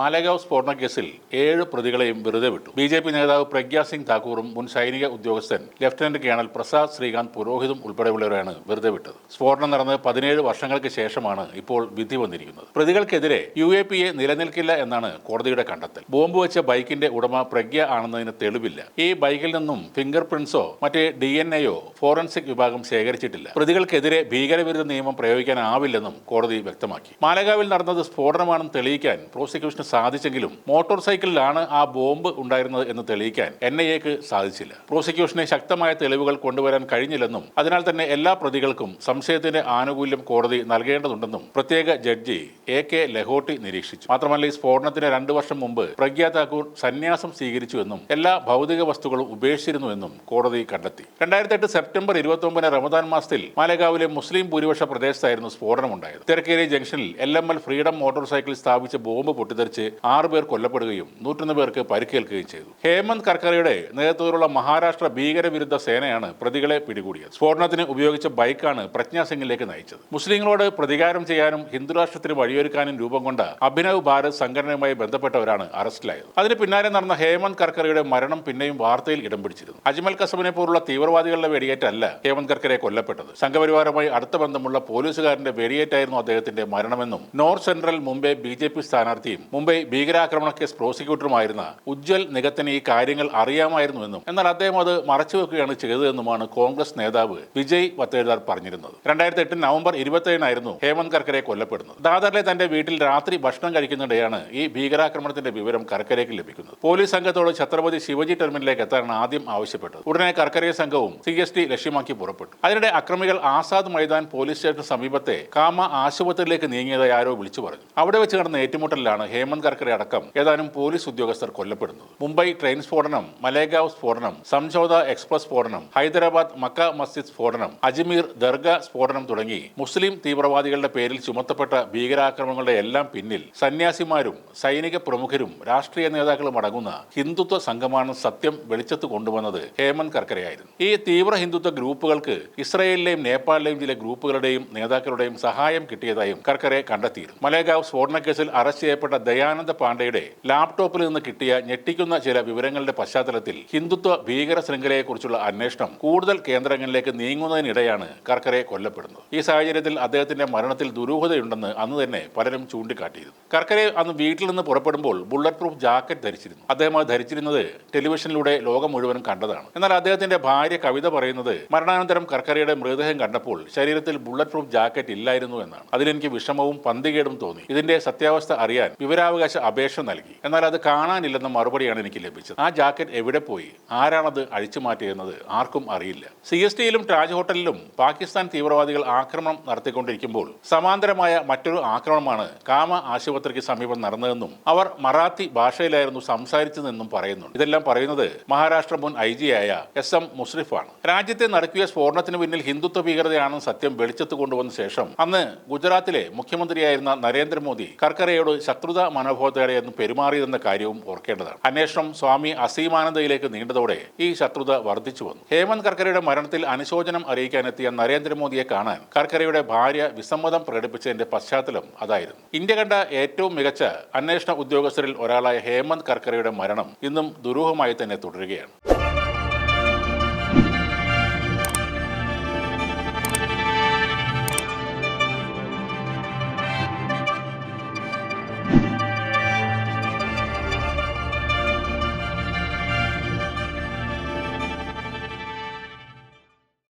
മാലേഗാവ് സ്ഫോടന കേസിൽ ഏഴ് പ്രതികളെയും വെറുതെ വിട്ടു. ബി ജെ പി നേതാവ് പ്രഗ്യാ സിംഗ് താക്കൂറും മുൻ സൈനിക ഉദ്യോഗസ്ഥൻ ലഫ്റ്റനന്റ് കേണൽ പ്രസാദ് ശ്രീകാന്ത് പുരോഹിതും ഉൾപ്പെടെയുള്ളവരാണ് വെറുതെ വിട്ടത്. സ്ഫോടനം നടന്ന് പതിനേഴ് വർഷങ്ങൾക്ക് ശേഷമാണ് ഇപ്പോൾ വിധി വന്നിരിക്കുന്നത്. പ്രതികൾക്കെതിരെ യു എ പി എ നിലനിൽക്കില്ല എന്നാണ് കോടതിയുടെ കണ്ടെത്തൽ. ബോംബ് വെച്ച ബൈക്കിന്റെ ഉടമ പ്രഗ്യ ആണെന്നതിന് തെളിവില്ല. ഈ ബൈക്കിൽ നിന്നും ഫിംഗർ പ്രിന്റ്സോ മറ്റേ ഡി എൻ എയോ ഫോറൻസിക് വിഭാഗം ശേഖരിച്ചിട്ടില്ല. പ്രതികൾക്കെതിരെ ഭീകരവിരുദ്ധ നിയമം പ്രയോഗിക്കാനാവില്ലെന്നും കോടതി വ്യക്തമാക്കി. മാലഗാവിൽ നടന്നത് സ്ഫോടനമാണെന്ന് തെളിയിക്കാൻ പ്രോസിക്യൂഷന് സാധിച്ചെങ്കിലും മോട്ടോർ സൈക്കിളിലാണ് ആ ബോംബ് ഉണ്ടായിരുന്നത് എന്ന് തെളിയിക്കാൻ എൻ ഐ എക്ക് സാധിച്ചില്ല. പ്രോസിക്യൂഷനെ ശക്തമായ തെളിവുകൾ കൊണ്ടുവരാൻ കഴിഞ്ഞില്ലെന്നും അതിനാൽ തന്നെ എല്ലാ പ്രതികൾക്കും സംശയത്തിന്റെ ആനുകൂല്യം കോടതി നൽകേണ്ടതുണ്ടെന്നും പ്രത്യേക ജഡ്ജി എ കെ ലഹോട്ടി നിരീക്ഷിച്ചു. മാത്രമല്ല ഈ സ്ഫോടനത്തിന് രണ്ടു വർഷം മുമ്പ് പ്രഗ്യ താക്കൂർ സന്യാസം സ്വീകരിച്ചുവെന്നും എല്ലാ ഭൗതിക വസ്തുക്കളും ഉപേക്ഷിച്ചിരുന്നുവെന്നും കോടതി കണ്ടെത്തി. രണ്ടായിരത്തി എട്ട് സെപ്റ്റംബർ ഇരുപത്തി ഒമ്പതിന് റമദാൻ മാസത്തിൽ മാലേഗാവിലെ മുസ്ലിം ഭൂരിപക്ഷ പ്രദേശത്തായിരുന്നു സ്ഫോടനമുണ്ടായത്. തിരക്കേരി ജംഗ്ഷനിൽ L M L freedom motor cycle സ്ഥാപിച്ച ബോംബ് പൊട്ടിത്തെറിച്ച് ആറ് പേർ കൊല്ലപ്പെടുകയും നൂറ്റൊന്ന് പേർക്ക് പരിക്കേൽക്കുകയും ചെയ്തു. ഹേമന്ത് കർക്കറയുടെ നേതൃത്വത്തിലുള്ള മഹാരാഷ്ട്ര ഭീകരവിരുദ്ധ സേനയാണ് പ്രതികളെ പിടികൂടിയത്. സ്ഫോടനത്തിന് ഉപയോഗിച്ച ബൈക്കാണ് പ്രജ്ഞാ സിംഗിലേക്ക് നയിച്ചത്. മുസ്ലിങ്ങളോട് പ്രതികാരം ചെയ്യാനും ഹിന്ദുരാഷ്ട്രത്തിന് വഴിയൊരുക്കാനും രൂപം കൊണ്ട അഭിനവ് ഭാരത് സംഘടനയുമായി ബന്ധപ്പെട്ടവരാണ് അറസ്റ്റിലായത്. അതിന് പിന്നാലെ നടന്ന ഹേമന്ത് കർക്കറയുടെ മരണം പിന്നെയും വാർത്തയിൽ ഇടം പിടിച്ചിരുന്നു. അജ്മൽ കസബിനെ പോലുള്ള തീവ്രവാദികളുടെ വെടിയേറ്റല്ല ഹേമന്ത് കർക്കറെ കൊല്ലപ്പെട്ടത്. സംഘപരിവാരമായി അടുത്ത ബന്ധമുള്ള പോലീസുകാരന്റെ വെടിയേറ്റായിരുന്നു അദ്ദേഹത്തിന്റെ മരണമെന്നും north central Mumbai B J P സ്ഥാനാർത്ഥിയും മുംബൈ ഭീകരാക്രമണ കേസ് പ്രോസിക്യൂട്ടറുമായിരുന്ന ഉജ്ജ്വൽ നിഗത്തിന് ഈ കാര്യങ്ങൾ അറിയാമായിരുന്നുവെന്നും എന്നാൽ അദ്ദേഹം അത് മറച്ചുവെക്കുകയാണ് ചെയ്തതെന്നുമാണ് കോൺഗ്രസ് നേതാവ് വിജയ് വത്തേദാർ പറഞ്ഞിരുന്നത്. രണ്ടായിരത്തി എട്ട് നവംബർ ഇരുപത്തേഴിനായിരുന്നു ഹേമന്ത് കർക്കരെ കൊല്ലപ്പെടുന്നത്. ദാദറിലെ തന്റെ വീട്ടിൽ രാത്രി ഭക്ഷണം കഴിക്കുന്നിടെയാണ് ഈ ഭീകരാക്രമണത്തിന്റെ വിവരം കർക്കരയ്ക്ക് ലഭിക്കുന്നത്. പോലീസ് സംഘത്തോട് ഛത്രപതി ശിവജി ടെർമിനലിലേക്ക് എത്താനാണ് ആദ്യം ആവശ്യപ്പെട്ടത്. ഉടനെ കർക്കരയെ സംഘവും സി എസ് ടി ലക്ഷ്യമാക്കി പുറപ്പെട്ടു. അതിനിടെ അക്രമികൾ ആസാദ് മൈതാൻ പോലീസ് സ്റ്റേഷന് സമീപത്തെ കാമ ആശുപത്രിയിലേക്ക് നീങ്ങിയതായി ആരോ വിളിച്ചു പറഞ്ഞു. അവിടെ വെച്ച് നടന്ന ഏറ്റുമുട്ടലിലാണ് ഹേമന്ത് കർക്കറെ അടക്കം ഏതാനും പോലീസ് ഉദ്യോഗസ്ഥർ കൊല്ലപ്പെടുന്നത് മുംബൈ ട്രെയിൻ സ്ഫോടനം മലേഗാവ് സ്ഫോടനം സംജോത എക്സ്പ്രസ് സ്ഫോടനം ഹൈദരാബാദ് മക്ക മസ്ജിദ് സ്ഫോടനം അജ്മീർ ദർഗ സ്ഫോടനം തുടങ്ങി മുസ്ലിം തീവ്രവാദികളുടെ പേരിൽ ചുമത്തപ്പെട്ട ഭീകരാക്രമണങ്ങളുടെ എല്ലാം പിന്നിൽ സന്യാസിമാരും സൈനിക പ്രമുഖരും രാഷ്ട്രീയ നേതാക്കളും അടങ്ങുന്ന ഹിന്ദുത്വ സംഘമാണ് സത്യം വെളിച്ചത്ത് കൊണ്ടുവന്നത് ഹേമന്ത് കർക്കരയായിരുന്നു. ഈ തീവ്ര ഹിന്ദുത്വ ഗ്രൂപ്പുകൾക്ക് ഇസ്രയേലിലെയും നേപ്പാളിലെയും ചില ഗ്രൂപ്പുകളുടെയും നേതാക്കളുടെയും സഹായം കിട്ടിയതായും കർക്കരെ കണ്ടെത്തിയിരുന്നു. മലേഗാവ് സ്ഫോടന കേസിൽ അറസ്റ്റ് ചെയ്യപ്പെട്ട ദയാനന്ദ പാണ്ഡെയുടെ ലാപ്ടോപ്പിൽ നിന്ന് കിട്ടിയ ഞെട്ടിക്കുന്ന ചില വിവരങ്ങളുടെ പശ്ചാത്തലത്തിൽ ഹിന്ദുത്വ ഭീകര ശൃംഖലയെക്കുറിച്ചുള്ള അന്വേഷണം കൂടുതൽ കേന്ദ്രങ്ങളിലേക്ക് നീങ്ങുന്നതിനിടെയാണ് കർക്കരെ കൊല്ലപ്പെടുന്നത്. ഈ സാഹചര്യത്തിൽ അദ്ദേഹത്തിന്റെ മരണത്തിൽ ദുരൂഹതയുണ്ടെന്ന് അന്ന് തന്നെ പലരും ചൂണ്ടിക്കാട്ടിയിരുന്നു. കർക്കരെ അന്ന് വീട്ടിൽ നിന്ന് പുറപ്പെടുമ്പോൾ ബുള്ളറ്റ് പ്രൂഫ് ജാക്കറ്റ് ധരിച്ചിരുന്നു. അദ്ദേഹം അത് ധരിച്ചിരുന്നത് ടെലിവിഷനിലൂടെ ലോകം മുഴുവൻ കണ്ടതാണ്. എന്നാൽ അദ്ദേഹത്തിന്റെ ഭാര്യ കവിത പറയുന്നത് മരണാനന്തരം കർക്കരയുടെ മൃതദേഹം കണ്ടപ്പോൾ ശരീരത്തിൽ ബുള്ളറ്റ് പ്രൂഫ് ജാക്കറ്റ് ഇല്ലായിരുന്നു എന്നാണ്. അതിലെനിക്ക് വിഷമവും പന്തികേടും തോന്നി. ഇതിന്റെ സത്യാവസ്ഥ അറിയാൻ വിവരാവകാശ അപേക്ഷ നൽകി. എന്നാൽ അത് കാണാനില്ലെന്ന മറുപടിയാണ് എനിക്ക് ലഭിച്ചത്. ആ ജാക്കറ്റ് എവിടെ പോയി? ആരാണത് അഴിച്ചു മാറ്റിയെന്നത്? ആർക്കും അറിയില്ല. സി എസ് ടിയിലും താജ് ഹോട്ടലിലും പാകിസ്ഥാൻ തീവ്രവാദികൾ ആക്രമണം നടത്തിക്കൊണ്ടിരിക്കുമ്പോൾ സമാന്തരമായ മറ്റൊരു ആക്രമണമാണ് കാമ ആശുപത്രിക്ക് സമീപം നടന്നതെന്നും അവർ മറാത്തി ഭാഷയിലായിരുന്നു സംസാരിച്ചതെന്നും പറയുന്നുണ്ട്. ഇതെല്ലാം പറയുന്നത് മഹാരാഷ്ട്ര മുൻ ഐ ആയ എസ് എം മുസ്രിഫാണ്. രാജ്യത്തെ നടക്കിയ സ്ഫോടനത്തിന് പിന്നിൽ ഹിന്ദുത്വ ഭീകരതയാണെന്ന് സത്യം വെളിച്ചത്ത് കൊണ്ടുവന്ന ശേഷം അന്ന് ഗുജറാത്തിലെ മുഖ്യമന്ത്രിയായിരുന്ന നരേന്ദ്രമോദി കർക്കരയോട് ശത്രുത മനോഭാവത്തോടെയായിരുന്നു പെരുമാറിയതെന്ന കാര്യവും ഓർക്കേണ്ടതാണ്. അന്വേഷണം സ്വാമി അസീമാനന്ദയിലേക്ക് നീണ്ടതോടെ ഈ ശത്രുത വർദ്ധിച്ചു വന്നു. ഹേമന്ത് കർക്കരയുടെ മരണത്തിൽ അനുശോചനം അറിയിക്കാനെത്തിയ നരേന്ദ്രമോദിയെ കാണാൻ കർക്കരയുടെ ഭാര്യ വിസമ്മതം പ്രകടിപ്പിച്ചതിന്റെ പശ്ചാത്തലം അതായിരുന്നു. ഇന്ത്യ കണ്ട ഏറ്റവും മികച്ച അന്വേഷണ ഉദ്യോഗസ്ഥരിൽ ഒരാളായ ഹേമന്ത് കർക്കരയുടെ മരണം ഇന്നും ദുരൂഹമായി തന്നെ തുടരുകയാണ്.